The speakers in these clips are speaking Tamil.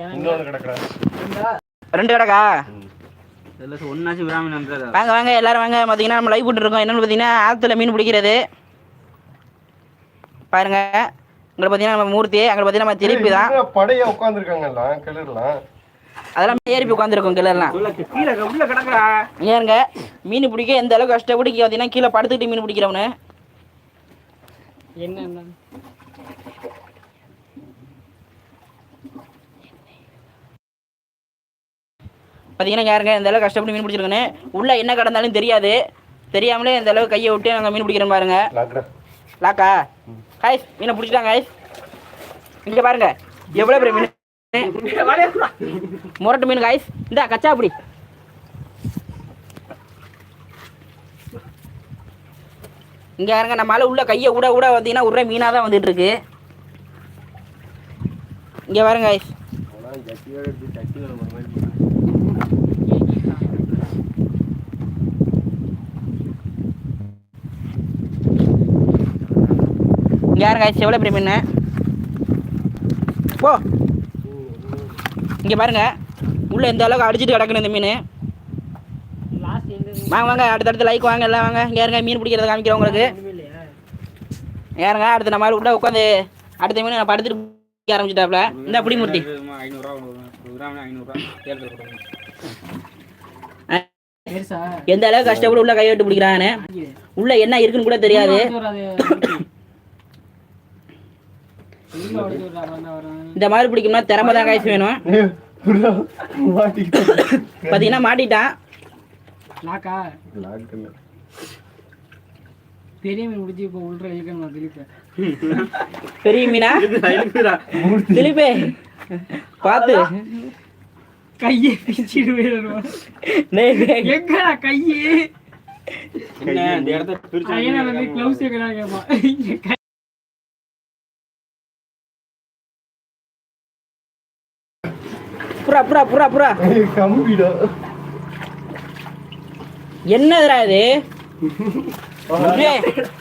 ரெண்டு? கிடக்கா? வாங்க வாங்க எல்லாரும் வாங்க. பார்த்தீங்கன்னா நம்ம லைவ் போட்டுருக்கோம். என்னென்னு பார்த்தீங்கன்னா ஆற்றுல மீன் பிடிக்கிறது. பாருங்க. இங்கே பார்த்தீங்கன்னா நம்ம மூர்த்தி அங்கே பார்த்தீங்கன்னா நம்ம திருப்பி தான். படையா உட்காந்துருக்காங்கல்ல கிளறலாம். அதெல்லாம் ஏறி உட்காந்துருக்கோம் கிளர்லாம் கீழே உள்ள கிடக்குறா. ஏங்க மீன் பிடிக்க எந்த அளவுக்கு கஷ்டப்பட்டு பார்த்தீங்கன்னா கீழே படுத்துக்கிட்டு மீன் பிடிக்கிறவனு. என்ன? பார்த்தீங்கன்னா யாருங்க இந்த அளவுக்கு கஷ்டப்பட்டு மீன் பிடிச்சிருக்கேன்னு உள்ள என்ன கடந்தாலும் தெரியாது. தெரியாமலே இந்த அளவுக்கு கையை விட்டு நாங்கள் மீன் பிடிக்கிறோம் பாருங்க. லாக்கா? காய்ஸ் மீனை பிடிச்சிட்டாங்க காய்ஸ் இங்கே பாருங்க எவ்வளோ பெரிய மீன்? முரட்டு மீன் காய்ஸ் இந்தா கச்சா அப்படி இங்கே பாருங்க நம்மளால உள்ள கையை விட விட பார்த்தீங்கன்னா உள்ள மீனாக தான் வந்துட்டு இருக்கு இங்கே பாருங்க காய்ஸ் ஜட்டியோட எடுத்து ஜட்டி கிளம்புற மாதிரி இங்கே யாருங்க காய்ஸ் எவ்வளோ பெரிய மீன் போ. இங்கே பாருங்க. உள்ளே எந்த அளவுக்கு அடிச்சுட்டு கிடக்குன்னு இந்த மீன். வாங்க வாங்க. அடுத்தடுத்து லைக் வாங்க எல்லாம் வாங்க. யாருங்க மீன் பிடிக்கிறத காமிக்கிறேன் உங்களுக்கு. யாருங்க? அடுத்து நம்ம உள்ள உட்காந்து அடுத்த மீன் நான் படுத்துட்டு பிடிக்க ஆரம்பிச்சிட்டாப்ல. இந்த புடி மூர்த்தி. ஐநூறுரூவா ஒரு கிராம் ஐநூறுரூவா ஏற்கனவே கொடுக்கணும் எந்த அளவுக்கு கஷ்டப்பட்டு உள்ள கையை விட்டு உள்ள என்ன இருக்குன்னு கூட தெரியாது. இந்த மாதிரி பிடிக்கணும்னா திறமை தான் காய்ச்சி வேணும். பார்த்தீங்கன்னா மாட்டிட்டான். லாக்கா பெரிய மீன் முடிச்சு இப்போ உள்ள இழுக்கணும் திருப்பி பெரிய மீனா? திலீபே பார்த்து கையை டேய், டேய். எங்கடா கையே? என்ன இந்த இடத்த பிரிச்சு ஐயனா வந்து க்ளவுஸ் எங்கடா கேட்பான் கை- புறா புறா புறா புறா. கம்பிடா. என்னதுடா இது?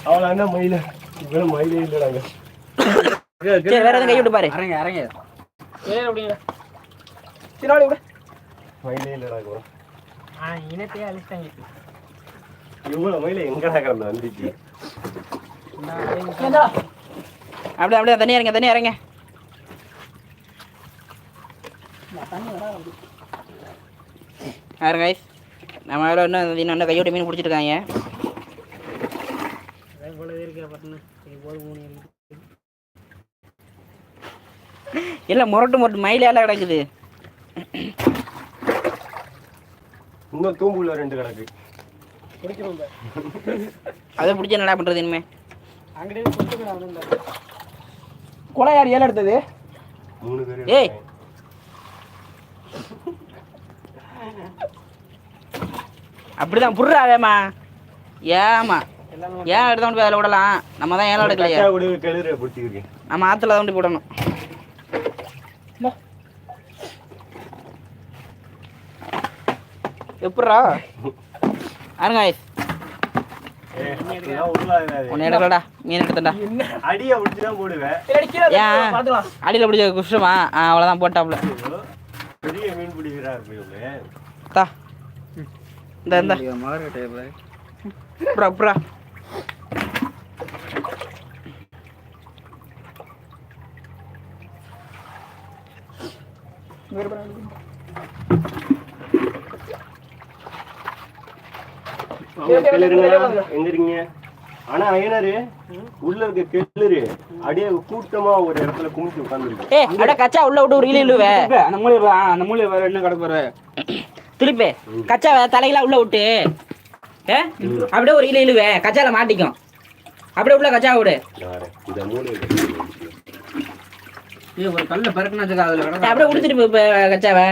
அவள அண்ணா மயில. இவ்வளவு மயிலே இல்லடாங்க சரி வேற எதுவும் கை விட்டு பாரு. இறங்க இறங்க. பின்னாடி விடு. மயிலே இல்லடாங்க ஆ இனத்தையே அழிச்சிட்டாங்க. இவ்வளவு மயில எங்கடா கிடந்த வந்துச்சு அப்படியே அப்படியே தண்ணி இறங்க தண்ணி இறங்க யாருங்க guys? நம்ம எவ்வளோ இன்னும் இன்னும் கையோட மீன் பிடிச்சிருக்காங்க இல்லை முரட்டு முரட்டு மயிலால கிடக்குது இன்னும் தூம்புல ரெண்டு கிடக்கு அதை பிடிச்சி என்னடா பண்ணுறது இனிமே கொலை யார் ஏழை எடுத்தது மூணு பேர் ஏய். அப்படிதான் புடுறா வேமா ஏமா ஏன் எடுத்த கொண்டு போய் அதில் விடலாம்? நம்ம தான் ஏழை எடுக்கலையா. நம்ம ஆற்றுல தான் கொண்டு அடிய பிடிச்சிதான் போடுவேன். ஏன்? அடியில் பிடிச்ச குஷ்டமா ஆ அவ்வளோதான் போட்டாப்புல பெரிய மீன் பிடிக்கிறா இருக்கு தா. இந்த இந்த. மலர்கிட்ட புறா புறா. எங்க இருக்கீங்க? ஆனா ஐயனாரு உள்ள இருக்க கெளுரு. அப்படியே கூட்டமா ஒரு இடத்துல குமிச்சு உட்காந்துருக்கு ஏ அட கச்சா உள்ள விட்டு ஒரு இழு இழுவே. அந்த மூலை வா, அந்த மூலை வேற என்ன கிடக்கு பாரு திருப்பி கச்சா தலையெல்லாம் உள்ள விட்டு. ஏ அப்படியே ஒரு இழு இழுவே கச்சால மாட்டிக்கும். அப்படியே உள்ள கச்சா விடு. இந்த ஒரு கல்ல பறக்குனாச்சுக்கா அதுல கிடக்கு அப்படியே கொடுத்துட்டு போ கச்சாவை.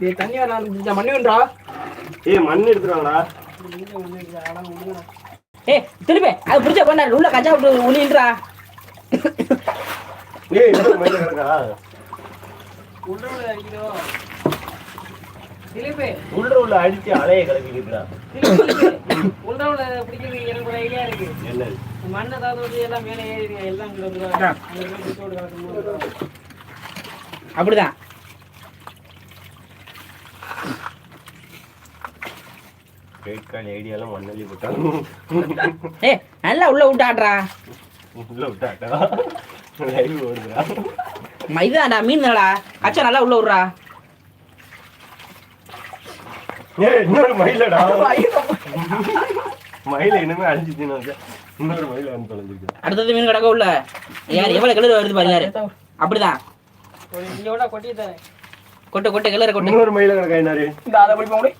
இது தண்ணி வர மண்ணு வேண்டா ஏய் மண் எடுத்துறாங்கடா ஏ திருப்பி அது பிடிச்ச கொண்டாரு உள்ள கச்சா விட்டு உளின்றா ஏய் உள்ள உள்ள உள்ள அடிச்சு அலைய கிளப்பிக்கிட்டுடா திலீபே உள்ள பிடிக்கிறதுக்கு எனக்கு ஒரு ஐடியா இருக்கு. என்னது? மண் ஏதாவது வந்து எல்லாம் மேலே ஏறிடுங்க எல்லாம் கிடக்கும் அப்படிதான். கிரெடிட் கார்டு ஐடியாலாம் மண்ணள்ளி போட்டாங்க ஏ நல்லா உள்ள விட்டு ஆடுறா உள்ள விட்டாட்டா? லைவ் ஓடுதுடா. ம- இதுதான்டா மீன் தானடா அச்சா நல்லா உள்ள விட்றா. ஏய் இன்னொரு மயிலடா. மயில இனிமே அழிஞ்சிச்சுன்னு இன்னொரு மயில வந்து தொலைஞ்சிருக்கு அடுத்தது மீன் கிடக்க உள்ள. யார் எவ்வளவு கிளறு வருது பாருங்க யாரு? அப்படிதான். கொட்டி தரேன். கொட்டு கொட்டு கிளறு கொட்டு. இன்னொரு மயில கிடக்கா என்னாரு? இந்த அதை பிடிப்போம் முடி.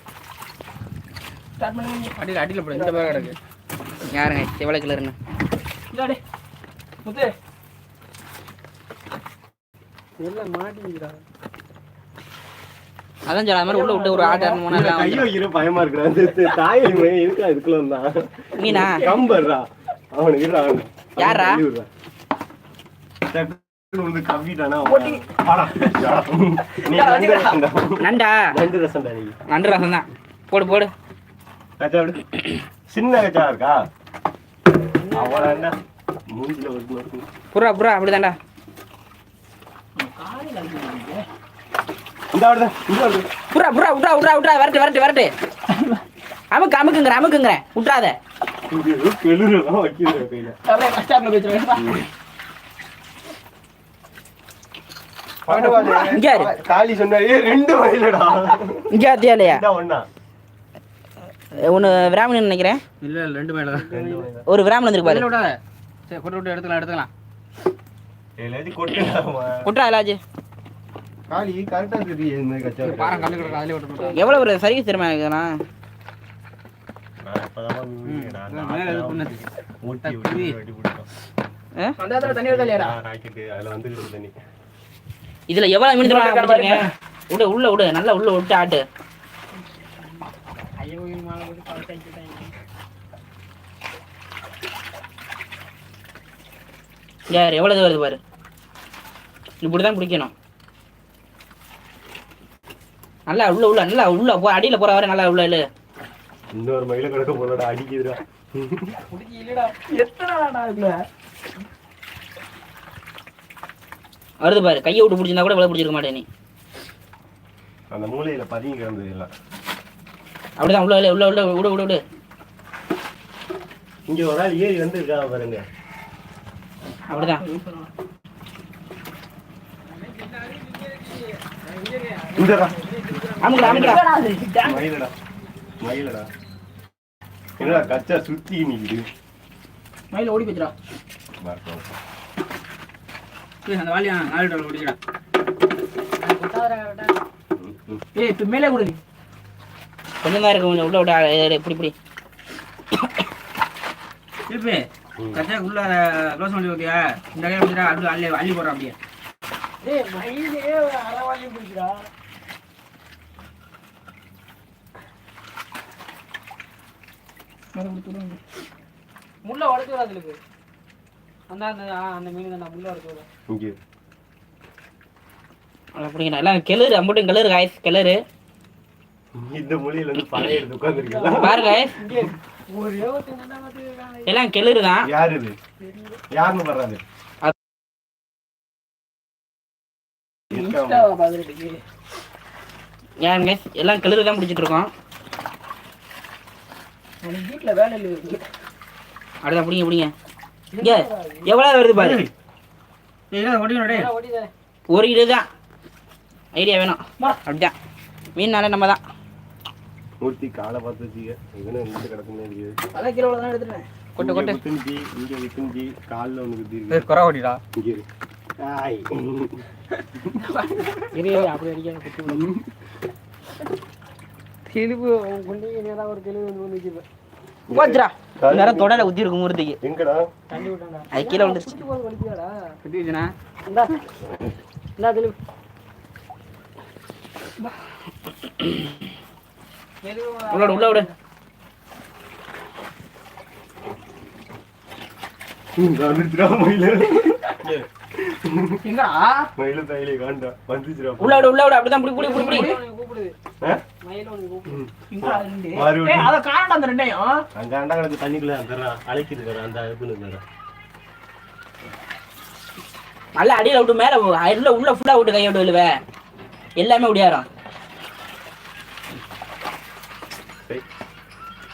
ஸ்டார்ட் பண்ணுங்க அடியில் அடியில் போடு. இந்த மாதிரி கிடக்கு யாருங்க? எவ்வளவு கிளறுன்னு இல்லாடே முத்து எல்லாம் மாட்டிக்கிறா அதான் சொல்ல அது மாதிரி உள்ள விட்டு ஒரு ஆட்டு கையோ ஆடணும் இரு பயமா இருக்குடா தாய் இருக்கா? இதுக்குள்ள வந்தான் மீனா? கம்பர்றா அவனுக்கு இருடா நண்டு? ரசம் தான். போடு போடு. கச்சா விடு. சின்ன கச்சா இருக்கா? அவளாண்டா மூஞ்சில ஒரு நொறுக்கு. புறா புறா அப்படிதான்டா. இந்த வருது இந்த வருது புறா புறா விட்றா விட்றா விட்றா வரட்டு வரட்டு வரட்டு. அமுக்கு அமுக்குங்கிற அமுக்குங்கிறேன் விட்றாத கெளுரெல்லாம் வைக்கிது கையில. அப்படியே வச்சிருக்கேன் இங்க இரு. காளி சொன்னா ஏ ரெண்டு வயலடா இங்கே ஆத்தியா இல்லையா? இந்தா ஒண்ணா. ஒன்று விராமன் நினைக்கிறேன். இல்லை இல்லை ரெண்டு மேலே ஒரு விராமன் வந்துருக்கு பாரு. சரி கொண்டு விட்டு எடுத்துக்கலாம் எடுத்துக்கலாம். எல்லாத்தையும் கொட்டுடாமா விட்றா இலாஜ் காளி கரெக்டா தெரியுது இந்த மாதிரி கச்சா இருக்கு. பாரம் கல்லு கிடக்கு அதிலே விட்டு எவ்வளோ ஒரு சர்வீஸ் திறமை இருக்குண்ணா நான் இப்பதான் ஊறினேன்டா. அந்த மேலே இது ஆட்டை பண்ணது ஊட்டி ஊட்டி வெட்டி போட்டோம். அந்த இடத்துல தண்ணி வருதா ஆ, ராக்கெட்டு அதுல வந்துருக்கு தண்ணி. இதில் எவ்வளோ மீன் விடு உள்ள விடு நல்லா உள்ள விட்டு ஆட்டு. ஐயோ மாலை போட்டு பழக்க வச்சுட்டாங்க யார் எவ்வளோ இது வருது பாரு. இப்படி தான் பிடிக்கணும் நல்லா உள்ள உள்ள நல்லா உள்ள போ அடியில் போகிற வரை நல்லா உள்ள இல்லு இன்னொரு மயில கிடக்க போலடா அடிக்குதுடா. இல்லடா எத்தனை நாளா இருக்குல்ல வருது பாரு கையை விட்டு பிடிச்சிருந்தா கூட இவ்வளோ பிடிச்சிருக்க மாட்டேன் நீ. அந்த மூலையில பதுங்கி கிடந்தது எல்லாம். அப்படிதான் உள்ள இல்ல, உள்ள உள்ள விடு விடு விடு. இங்க ஒரு ஆள் ஏறி வந்திருக்கா பாருங்க. அப்படிதான். கச்சா சுத்தி நிக்குது. மயில் ஓடி போச்சுடா. அந்த வாலியா நாலு ம். ஏய் இப்ப மேலே கொடு கொஞ்சம் தான் இருக்கு கொஞ்சம் உள்ள விட இப்படி இப்படி. திருப்பி. கச்சா உள்ள க்ளோஸ் பண்ணி ஓகே இந்த கையை பிடிச்சா அப்படியே அள்ளி அள்ளி போடுறோம் அப்படியே. ஏய் மயிலே அறவாலையும் பிடிக்கிறா முள்ள உடச்சு வராது அந்த அந்த ஆ, அந்த மீன் தான் முள்ள உடச்சு அப்படிங்கண்ணா எல்லாம் கிளறு அம்பட்டும் கிளறு காய்ஸ் கிளறு. இந்த மொழியில இருந்து பழைய எடுத்து பாருங்க எல்லாம் கிளறு தான் யாரு இது? யாருன்னு வர்றாரு எல்லாம் கிளறு தான் பிடிச்சிட்டு இருக்கோம். உனக்கு வீட்டில் வேலை இல்லை அடுத்த பிடிங்க பிடிங்க. இங்க எவ்வளோ வருது பாரு? ஒரு கிலோ தான் ஐடியா வேணும். அப்படிதான். மீன்னாலே நம்ம தான் மூர்த்தி காலை பார்த்து வச்சுக்க இவனும் இருந்து கிடக்குமே இருக்குது அதான் கிலோ தான் எடுத்துட்டேன். கொட்டு கொட்டு. குத்துஞ்சி இங்க குத்துஞ்சி காலில் ஒன்று குத்தி இருக்கு. குறை ஓடிடா இங்க. ஆய். இரு அப்படி அடிக்காம குத்தி கிழிப்பு குண்டி நேரம் ஒரு கிழிவு வந்து வந்துச்சு போச்சுடா நேரம் தொடர ஊத்தி இருக்கும் மூர்த்திக்கு. எங்கடா? தண்ணி விட்டாண்டா அது கீழே வந்துருச்சு குத்தி போது வலிக்குதாடா? கட்டி வச்சுனா இந்தா. இந்தா கிழிவு உள்ள உள்ள விடு நல்லா அடியில விட்டு மேல. உள்ள உள்ள ஃபுல்லா விட்டு கையை விட்டு விழுவ எல்லாமே ஒடியாரம் சரி.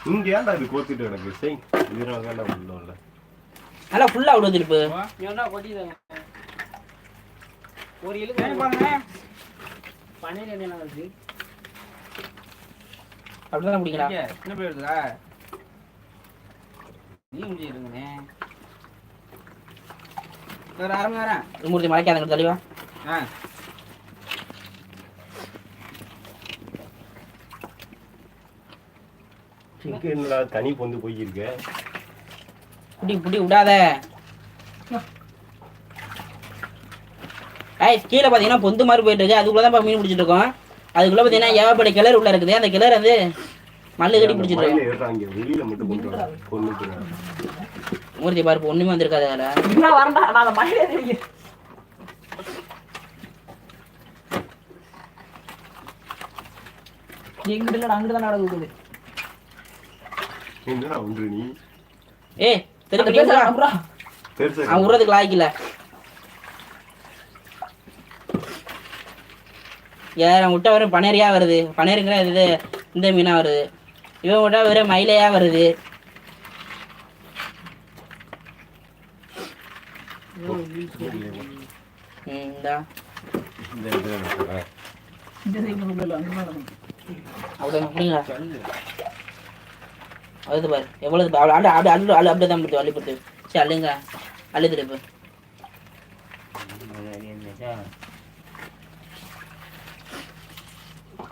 இங்க ஏன்டா இது கோத்துட்டு கிடக்கு சரி இதனால தான்டா உள்ள இல்ல நல்லா ஃபுல்லா விடு திருப்பு நீ ஒன்றா கொட்டிதாங்க ஒரு இழுக்கு பாருங்க. பன்னீர் என்ன வருது அப்படிதான் பிடிக்கலாம் இங்க, சின்ன பிள்ளை இருக்குதா? நீ முடிஞ்சு இருங்கண்ணே. ஒரு அரை மணி நேரம். மூர்த்தி மலைக்காதங்க தெளிவா ஆ. என்னடா தனி பொந்து போயிருக்கு? புடி புடி விடாத. ஏய் கீழே பார்த்தீங்கன்னா பொந்து மாதிரி போயிட்டு இருக்கு அதுக்குள்ள தான் மீன் பிடிச்சிட்டு இருக்கோம். அதுக்குள்ள பார்த்தீங்கன்னா ஏகப்பட்ட கிளறு உள்ள இருக்குது. அந்த கிளறு வந்து மல்லு கட்டி பிடிச்சிட்டு இருக்கோம். மூர்த்தி பாரு ஒண்ணுமே வந்திருக்காது அதுல. எங்கிட்ட அங்கிட்டு தான் நடக்குது. என்னடா ஒன்று நீ? ஏய் திருப்பி அப்புறம். பெருசா அவன் உறதுக்கு லாய்க்கல ஏன் விட்டா வெறும் பனேரியா வருது. பனேருங்கிற இது இந்த மீனா வருது. இவன் விட்டா வெறும் மயிலையா வருது. ம், இந்தா. அது பாரு. எவ்வளவு அடு அடு அடு அடு அப்படியே தான் கொடுத்து அள்ளி கொடுத்து. சரி அள்ளுங்க. அள்ளி திருப்பு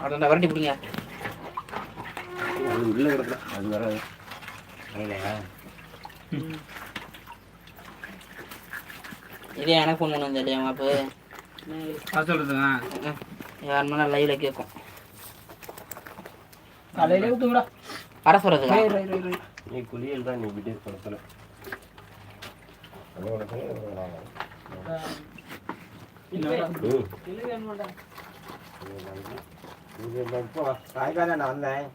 அவ்வளோ வரட்டி பிடிங்க அது உள்ள கிடக்குதா. அது வராது இதே எனக்கு ஃபோன் பண்ண தெரியல மாப்பு அது சொல்றதுங்க. யாருன்னா லைவ்ல கேட்கும் காலையிலே விட்டுங்கடா. வர சொல்றதுக்கா ரை, ரை, ரை, ரை. நீ குளியல் தான் நீ விட்டு படத்துல இப்போ சாயங்காலம் நான் வந்தேன்.